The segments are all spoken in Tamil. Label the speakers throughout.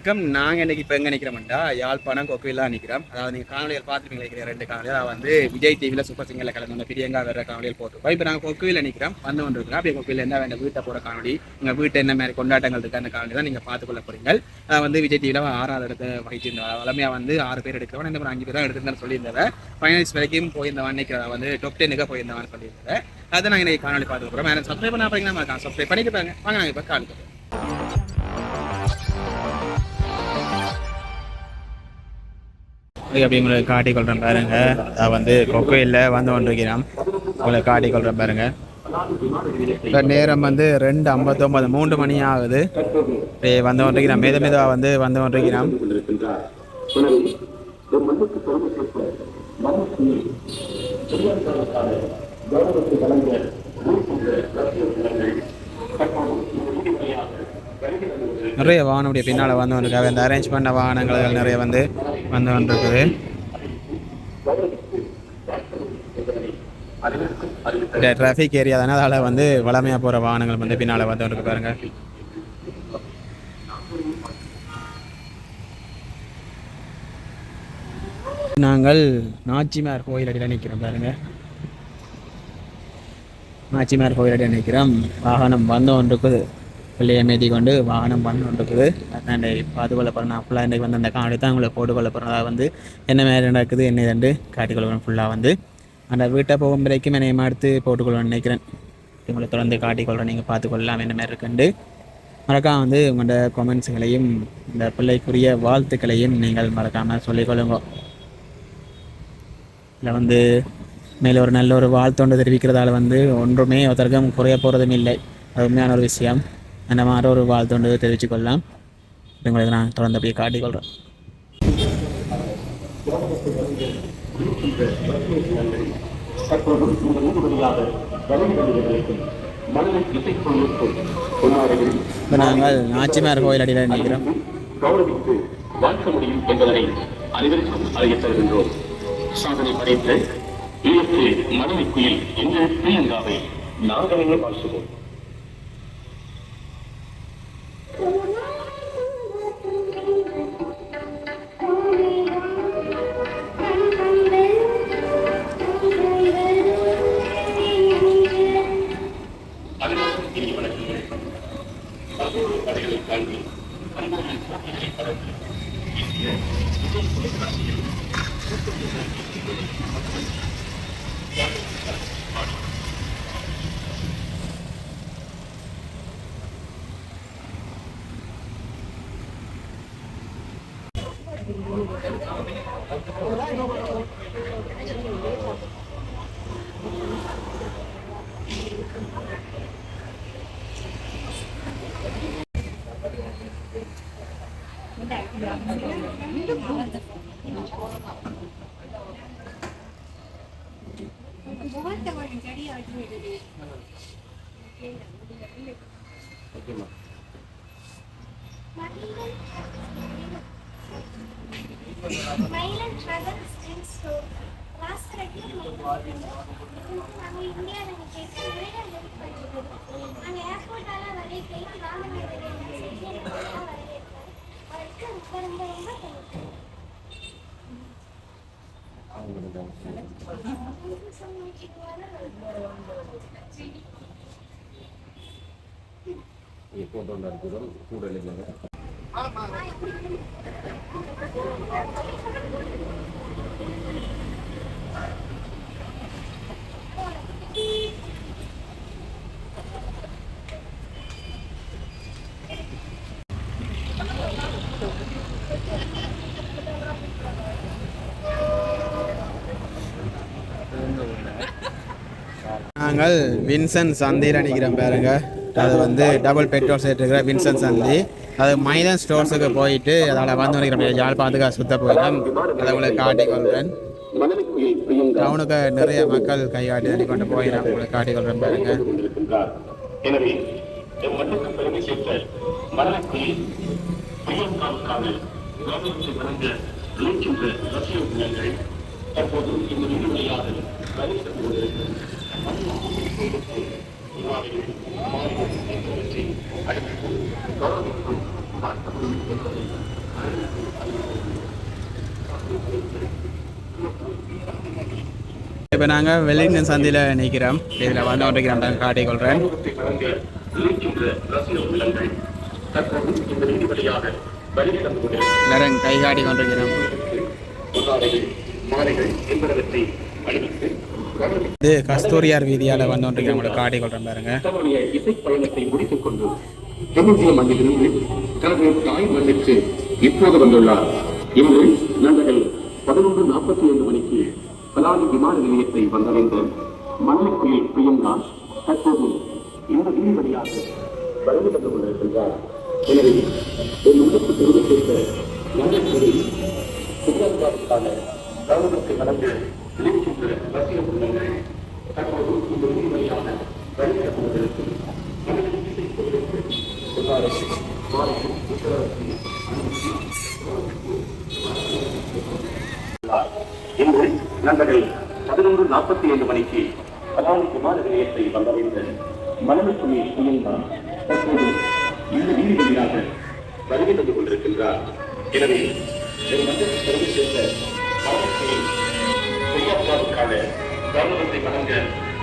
Speaker 1: வணக்கம். நாங்கள் இன்னைக்கு இப்போ எங்கே நிற்கிறோம்டா யாழ்ப்பாணம் கொக்குவிலாம் நிற்கிறோம் அதாவது நீங்கள் காணொலியில் பார்த்துருப்பீங்க நினைக்கிறேன் ரெண்டு காணொலியில் அதாவது வந்து விஜய் டிவியில் சூப்பர் சிங்கரில் கலந்து வந்த பிரியங்கா வேற காணொலியில் போட்டிருப்போம் இப்போ நாங்கள் கொக்குவியில் நிற்கிறோம் வந்து கொண்டு இருக்கிறோம் அப்படியே கொக்குவில் என்ன வேண்ட வீட்டை போகிற காணொலி உங்கள் வீட்டை என்ன மாதிரி கொண்டாட்டங்கள் இருக்கு அந்த காணொலி தான் நீங்கள் பார்த்துக்கொள்ள போறீங்க. அதாவது வந்து விஜய் டிவியில் ஆறாவது இடத்த வகிச்சிருந்தா வளமையாக வந்து ஆறு பேர் எடுக்கிறவன் இந்த ஒரு அஞ்சு பேர் தான் எடுத்துருந்தேன்னு சொல்லியிருந்தவன். ஃபைனல்ஸ் வரைக்கும் போயிருந்தவன் நிற்கிறதா வந்து டாப் டென்னுக்கு போயிருந்தவன் சொல்லியிருந்தேன் அதை நாங்கள் இன்னைக்கு காணொலி பார்த்துக்கிறோம் போகிறோம் வேறு சப்ஸ்கிரைப் பண்ணா பாருங்கன்னா சப்ஸ்கிரைப் பண்ணிட்டு பாருங்க வாங்க நாங்கள் இப்போ காணொலி அப்படிங்களை காட்டி கொள்கிறேன் பாருங்க. நான் வந்து கொக்கையில் வந்து கொண்டிருக்கிறோம் உங்களை காட்டி கொள்கிறேன் பாருங்க. இப்போ நேரம் வந்து ரெண்டு ஐம்பத்தொம்பது மூன்று மணி ஆகுது. வந்து கொண்டிருக்கிறோம் மெது மெதுவாக வந்து வந்து கொண்டிருக்கிறோம்
Speaker 2: கொண்டிருக்கின்றார் என் மண்ணுக்கு பெருமை சேர்க்க மனசு பெரியார்களுக்கான கௌரவத்தை வழங்க இழைக்கின்ற ரசிக உள்ளங்கள் தற்போது இந்த வீடு வழியாக வருகை தருவது
Speaker 1: நிறைய வாகனம் பின்னால் வந்து வந்திருக்காங்க. இந்த அரேஞ்ச் பண்ண வாகனங்கள் நிறைய வந்து வந்து வந்திருக்குது. டிராஃபிக் ஏரியா தானே அதால் வந்து வளமையாக போகிற வாகனங்கள் வந்து பின்னால் வந்து கொண்டிருக்கு பாருங்க. நாங்கள் நாச்சிமார் கோயில் அடியில் நிற்கிறோம் பாருங்க. நாச்சிமார் கோயில் அடியில் நிற்கிறோம் வாகனம் வந்து ஒன்றுக்குது பிள்ளையை மேதி கொண்டு வாகனம் வந்து கொண்டிருக்குது. அதான் பார்த்து கொள்ள போகிறேன் நான் ஃபுல்லாக இன்றைக்கு வந்து அந்த காணொலி தான் உங்களை போட்டு கொள்ள போகிறேன் வந்து என்ன மாதிரி நடக்குது என்ன ரெண்டு காட்டிக்கொள்வேன் ஃபுல்லாக வந்து. அந்த வீட்டை போகும் வரைக்கும் என்னை எடுத்து போட்டுக்கொள்ளணும்னு நினைக்கிறேன். உங்களை தொடர்ந்து காட்டிக்கொள்கிறேன் நீங்கள் பார்த்துக்கொள்ளலாம் என்ன மாதிரி இருக்குண்டு மறக்காம வந்து உங்களோட கொமெண்ட்ஸுகளையும் இந்த பிள்ளைக்குரிய வாழ்த்துக்களையும் நீங்கள் மறக்காமல் சொல்லிக்கொள்ளுங்க இல்லை வந்து மேலே ஒரு நல்ல ஒரு வாழ்த்தொண்டு தெரிவிக்கிறதால வந்து ஒன்றுமே ஒருத்தருக்கும் குறைய போகிறதும் இல்லை. அது உண்மையான ஒரு விஷயம். அந்த மாதிரி ஒரு வாழ்த்தொண்டு தெரிவித்துக்கொள்ளலாம் உங்களுக்கு நான் தொடர்ந்து அப்படியே காட்டிக்கொள்கிறேன் இப்போ நாங்கள் நாச்சிமார் கோயில் அடியில் நிற்கிறோம்
Speaker 2: கௌரவித்து வாழ்க்க முடியும் என்பதனை அனைவருக்கும் அறிய தருகின்றோம் சாதனை படைத்த இயற்கை மனதை குயில் எங்கள் பிரியங்காவை நாங்களே வாழ்த்துவோம்
Speaker 3: எப்போது நடக்கிறோம் கூட நாங்கள்
Speaker 1: வின்சன் சந்தின்னு நினைக்கிறேன் பாருங்க. அது வந்து டபுள் பெட்ரோல் செட் இருக்கிற வின்சன் சந்தி. அது மைதன் ஸ்டோர்ஸுக்கு போயிட்டு அதோட வந்து நிற்கிறோம் யாழ்ப்பாணத்துக்காக சுத்த போயிடும். அதை உங்களுக்கு காட்டிக் கொள்கிறேன் டவுனுக்கு நிறைய மக்கள் கையாட்டி தண்ணி கொண்டு போயிடும் உங்களுக்கு காட்டிக் கொள்கிறேன் பாருங்க.
Speaker 2: எனவே மண்ணுக்கு பெருமை சேர்த்த மலரக்குயில் பிரியங்காவுக்கான கவனத்தை வழங்க இருக்கின்ற ரசிக தற்போது இந்த விரிவுரையாக வருகிறது கொண்டிருக்கிறது.
Speaker 1: இப்போ நாங்கள் வெள்ளிங்டன் சந்தியில் நிற்கிறோம் இதில் வந்து கொண்டிருக்கிறோம் நான் காட்டிக்கொள்கிறேன்.
Speaker 2: கௌரவத்தை வழங்க இருக்கின்ற ரசிக உள்ளங்கள்
Speaker 1: எல்லாரும் கை காட்டி கொண்டிருக்கிறோம். இது கஸ்தூரியார் வீதியால் வந்தோன்றீங்க கொண்டிருக்கிறோம் உங்களுக்கு கொள்றேன் பாருங்க.
Speaker 2: தன்னுடைய இசை பயணத்தை முடித்துக் கொண்டு தென்னிந்திய மண்ணிலிருந்து தனது தாய் மண்ணிற்கு இப்போது வந்துள்ளார் இன்று நண்பர்கள் பதினொன்று நாற்பத்தி ஐந்து மணிக்கு பலாலி விமான நிலையத்தை வந்தடைந்த மண்ணுக்குயில் பிரியங்கா தற்போது இந்த வீதி வழியாக வருகை தந்து கொண்டிருக்கின்றார் எனவே என் உள்ளத்து பெருமை சேர்த்த நண்பர்களில் பிரியங்காவுக்கான கவனத்தை நடந்து இருக்கின்ற ரசிக தற்போது இந்த வழியாக இன்று நண்பர்கள் பதினொன்று நாற்பத்தி ஐந்து மணிக்கு கலாலி விமான நிலையத்தை வந்தடைந்த மனநுக்குமி சுயங்கா தற்போது இந்த வீதி வழியாக வருகை தந்து கொண்டிருக்கின்றார். எனவே என் மண்டல சேர்ந்த மனநுக்குமி பிரியங்காவுக்கான வழங்க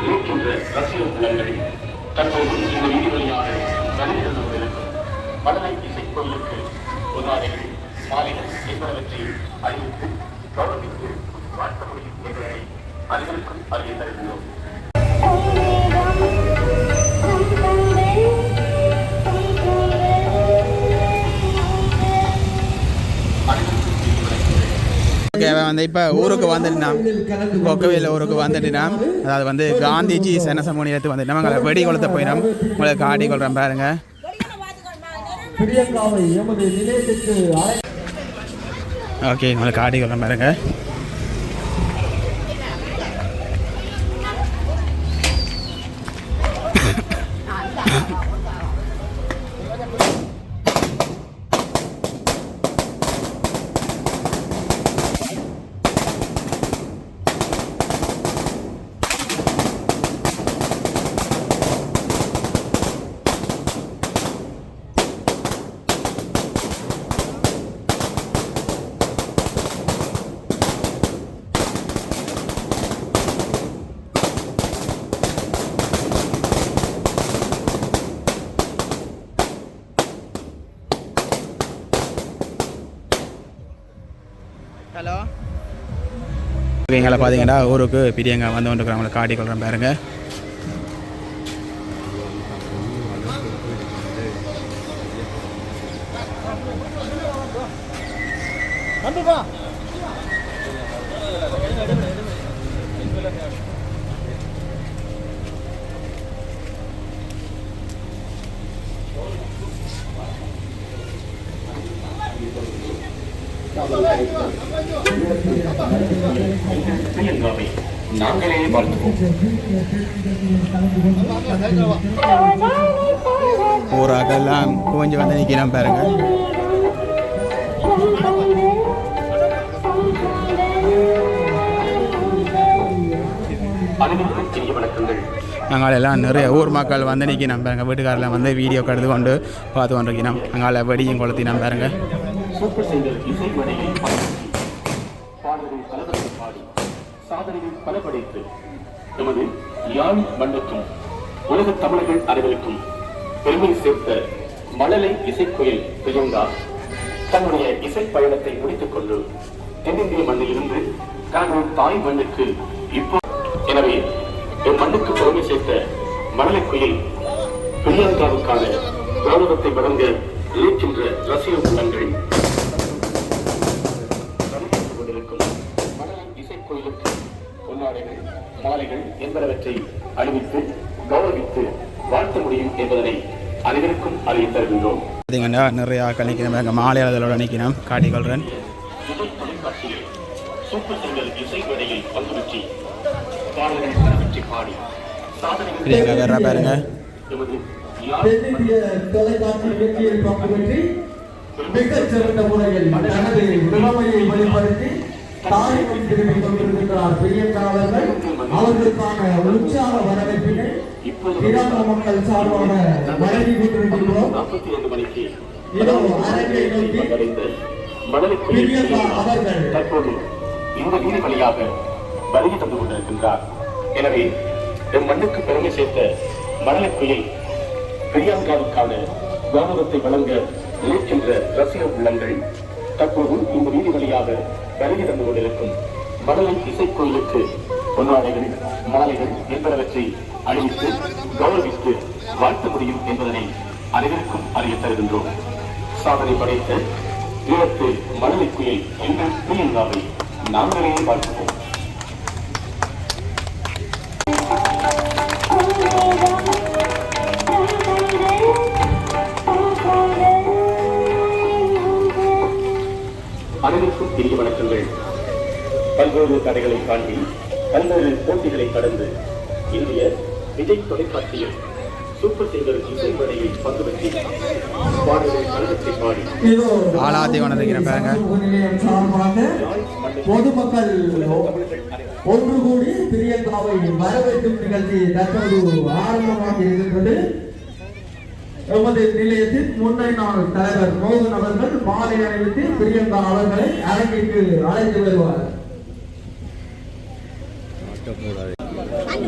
Speaker 2: இருக்கின்ற ரசிக உள்ளங்கள் தற்போது இந்த வீதி வழியாக வருகை தந்து கொண்டிருக்கும் மனதை மாலைகள் என்பனவற்றை அறிவித்து கௌரவித்து வாழ்த்த முடியும் என்பதை அனைவருக்கும் அறிய தருகிறோம்.
Speaker 1: ஓகே வந்து இப்போ ஊருக்கு வந்துட்டுனாம் கொக்கவேல ஊருக்கு வந்துட்டுனாம் அதாவது வந்து காந்திஜி சனசமூனி எடுத்து வந்துட்டோம் அங்கே வெடி கொளுத்த போயிடும். உங்களுக்கு காட்டி கொள்கிறேன் பாருங்க. ஓகே உங்களுக்கு காட்டி கொள்கிறேன் பாருங்க. எங்களை பார்த்தீங்கன்னா ஊருக்கு பெரியங்க வந்து கொண்டு உங்களுக்கு காட்டி கொள்கிறேன் பாருங்கள்
Speaker 2: பிரியங்காவை நாங்களே கொஞ்சம்
Speaker 1: ஊராக்கெல்லாம் குவிஞ்சு வந்து நிற்கிறான் பாருங்க. அங்கால எல்லாம் நிறைய ஊர் மக்கள் வந்து நிற்கி பாருங்க. வீட்டுக்காரில் வந்து வீடியோ கெடுத்து கொண்டு பார்த்து கொண்டிருக்கிறோம் அங்கால வெடியும் கொளுத்தினோம் பாருங்க
Speaker 2: சூப்பர் சிங்கர் இசை மனையில் பாடல்கள் பலவற்றை பாடி சாதனைகள் பல படைத்து நமது யாழ் மண்ணுக்கும் உலக தமிழர்கள் அனைவருக்கும் பெருமை சேர்த்த மழலை இசைக்குயில் பிரியங்கா தன்னுடைய இசை பயணத்தை முடித்துக் கொண்டு தென்னிந்திய மண்ணில் இருந்து தனது தாய் மண்ணுக்கு இப்போ எனவே என் மண்ணுக்கு பெருமை சேர்த்த மழலை குயில் பிரியங்காவுக்கான கௌரவத்தை வழங்க இருக்கின்ற ரசிக உள்ளங்கள் பொன்னாடைகள் மாலைகள் என்பனவற்றை அணிவித்து கௌரவித்து வாழ்த்த முடியும் என்பதனை அனைவருக்கும் அறிய தருகின்றோம்.
Speaker 1: பார்த்தீங்கன்னா நிறைய எங்கள் மாலையாளர்களோட நிற்கிறோம் காட்டிக்கொள்கிறேன்
Speaker 2: சூப்பர் சிங்கர் இசை பாடல்கள் பாடி
Speaker 1: பாருங்க.
Speaker 2: எமது
Speaker 4: தென்னிந்திய தொலைக்காட்சி நிகழ்ச்சியில் பங்கு பெற்று மிகச் சிறந்த முறையில் தனது திறமையை வெளிப்படுத்தி தாயகம் திரும்பிக் கொண்டிருக்கின்றார் பிரியங்கா அவர்கள் அவர்களுக்கான உற்சாக வரவேற்பினை கிராம மக்கள் சார்பாக வழங்கி கொண்டிருக்கின்றோம். இதோ அரங்கை நோக்கி பிரியங்கா அவர்கள்
Speaker 2: தற்போது இந்த வீதி வழியாக வருகை தந்து கொண்டிருக்கின்றார். எனவே எம் மண்ணுக்கு பெருமை சேர்த்த மணலுக்குயில் பிரியாங்காவுக்கான கௌரவத்தை வழங்க நினைக்கின்ற ரசிக உள்ளங்கள் தற்போது இந்த வீதி வழியாக வருகை தந்து கொண்டிருக்கும் மணலை இசைக்கோயிலுக்கு பொன்னாடைகள் மாலைகள் என்பனவற்றை அணிவித்து கௌரவித்து வாழ்த்த முடியும் என்பதனை அனைவருக்கும் அறிய தருகின்றோம். சாதனை படைத்த ஈழத்து மணலை குயில் எங்கள் பிரியங்காவை நாங்களே வாழ்த்துவோம். அனைவருக்கும் இனிய வணக்கங்கள். பல்வேறு தடைகளை தாண்டி பல்வேறு போட்டிகளை கடந்து இந்திய விஜய் தொலைக்காட்சியில் சூப்பர் சிங்கர் இசை வரையை பங்கு பெற்றி பாடல்களை கழகத்தை பாடி
Speaker 4: சார்பாக பொதுமக்கள் ஒன்று கூடி பிரியங்காவை வரவேற்கும் நிகழ்ச்சி தற்போது ஆரம்பமாக இருக்கின்றது. எமது நிலையத்தின் முன்னாள் தலைவர் மோகன் அவர்கள் மாலை அணிவித்து பிரியங்கா அவர்களை அரங்கிற்கு அழைத்து வருவார்.
Speaker 5: அங்க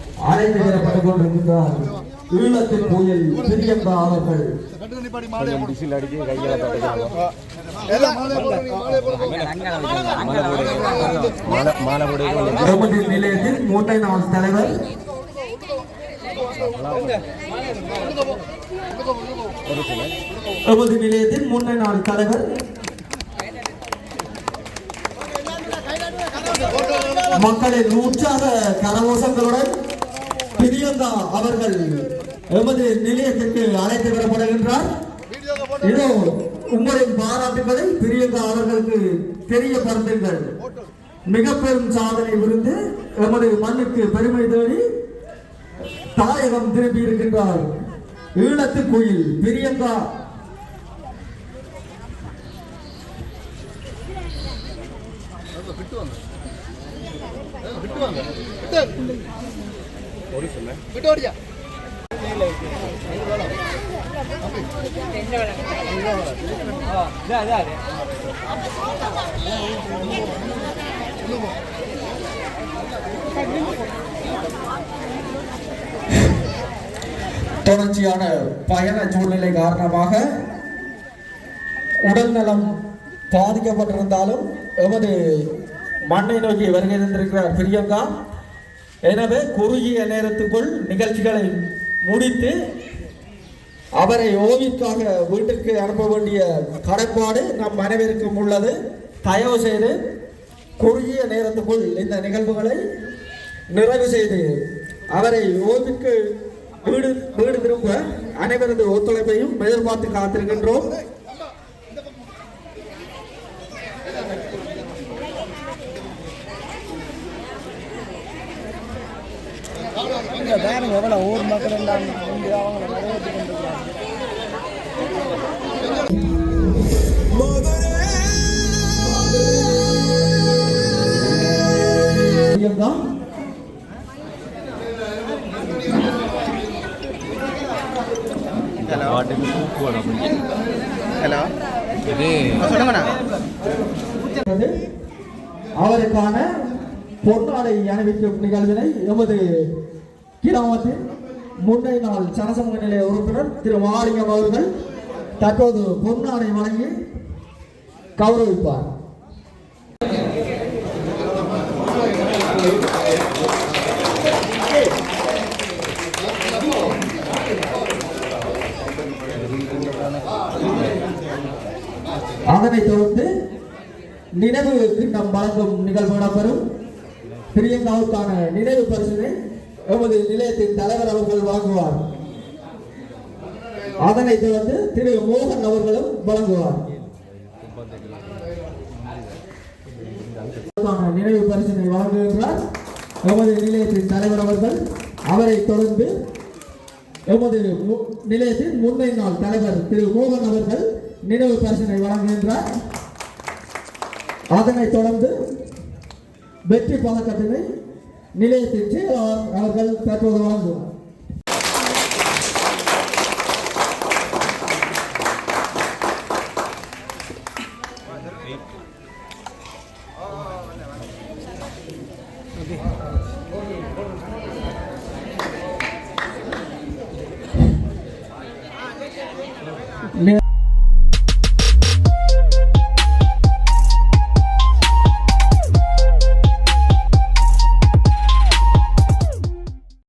Speaker 4: அழைத்து வரப்பட்டுக் கொண்டிருக்கின்றார் ஈழத்தின் புயல் பிரியங்கா அவர்கள். நிலையத்தின் மூட்டை நாள் தலைவர். எமது நிலையத்தின் மூன்றை நாள் தலைவர். மக்களின் நூற்றாக கரகோஷங்களுடன் பிரியங்கா அவர்கள் எமது நிலையத்திற்கு அழைத்து வரப்படுகின்றார். இதோ உங்களின் பாராட்டுகளை பிரியங்கா அவர்களுக்கு தெரியப்படுத்துங்கள். மிக பெரும் சாதனை விருந்து எமது மண்ணுக்கு பெருமை தேடி தாயகம் திரும்பி இருக்கின்றார். ஈழத்து கோயில் பிரியங்கா.
Speaker 5: விட்டு வாங்க. விட்டு
Speaker 4: தொடர்ச்சியான பயண சூழ்நிலை காரணமாக உடல் நலம் பாதிக்கப்பட்டிருந்தாலும் எமது மண்ணை நோக்கி வருகை தந்திருக்கிறார் பிரியங்கா. எனவே குறுகிய நேரத்துக்குள் நிகழ்ச்சிகளை முடித்து அவரை ஓவிக்காக வீட்டுக்கு அனுப்ப வேண்டிய கடப்பாடு நம் அனைவருக்கும் உள்ளது. தயவு செய்து குறுகிய நேரத்துக்குள் இந்த நிகழ்வுகளை நிறைவு செய்து அவரை ஓய்விற்கு வீடு வீடு திரும்ப அனைவரது ஒத்துழைப்பையும் எதிர்பார்த்து காத்திருக்கின்றோம். பிரியங்கா
Speaker 1: ஹலோ சொல்லுங்கண்ணா
Speaker 4: இருக்கிறது. அவருக்கான பொன்னாடை அணிவிக்கும் நிகழ்வினை எமது கிராமத்தில் முன்னை நாள் சனசமூக நிலைய உறுப்பினர் திரு மாலிங்கம் அவர்கள் தற்போது பொன்னாடை வழங்கி கௌரவிப்பார். அதனைத் தொடர்ந்து நினைவு கிண்ணம் வழங்கும் நிகழ்வு நடைபெறும். பிரியங்காவுக்கான நினைவு பரிசினை எமது நிலையத்தின் தலைவர் அவர்கள் வழங்குவார் அதனை தொடர்ந்து திரு மோகன் அவர்களும் வழங்குவார். நினைவு பரிசனை வழங்குகின்றார் எமது நிலையத்தின் தலைவர் அவர்கள் அவரை தொடர்ந்து எமது மு- நிலையத்தின் முன்னை நாள் தலைவர் திரு மோகன் அவர்கள் நினைவு பரிசனை வழங்குகின்றார். அதனைத் தொடர்ந்து வெற்றி பதக்கத்தினை நிலையத்தின் செயலாளர் அவர்கள் தற்போது